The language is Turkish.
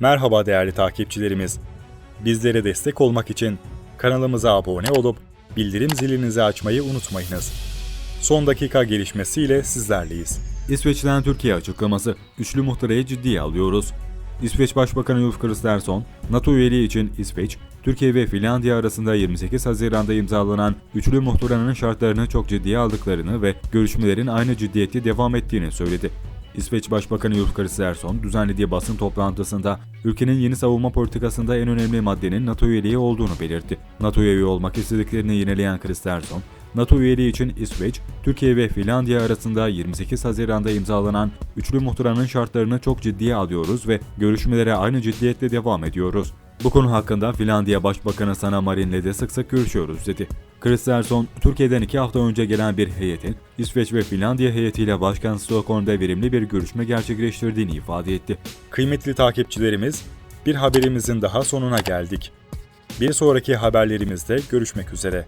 Merhaba değerli takipçilerimiz. Bizlere destek olmak için kanalımıza abone olup bildirim zilinizi açmayı unutmayınız. Son dakika gelişmesiyle sizlerleyiz. İsveç'ten Türkiye açıklaması. Güçlü muhtırayı ciddiye alıyoruz. İsveç Başbakanı Ulf Kristersson, NATO üyeliği için İsveç, Türkiye ve Finlandiya arasında 28 Haziran'da imzalanan üçlü muhtıranın şartlarını çok ciddiye aldıklarını ve görüşmelerin aynı ciddiyette devam ettiğini söyledi. İsveç Başbakanı Ulf Kristersson düzenlediği basın toplantısında ülkenin yeni savunma politikasında en önemli maddenin NATO üyeliği olduğunu belirtti. NATO üye olmak istediklerini yineleyen Kristersson, NATO üyeliği için İsveç, Türkiye ve Finlandiya arasında 28 Haziran'da imzalanan üçlü muhtıranın şartlarını çok ciddiye alıyoruz ve görüşmelere aynı ciddiyetle devam ediyoruz. Bu konu hakkında Finlandiya Başbakanı Sanna Marin'le de sık sık görüşüyoruz dedi. Kristersson, Türkiye'den iki hafta önce gelen bir heyetin İsveç ve Finlandiya heyetiyle Başkan Stockholm'da verimli bir görüşme gerçekleştirdiğini ifade etti. Kıymetli takipçilerimiz, bir haberimizin daha sonuna geldik. Bir sonraki haberlerimizde görüşmek üzere.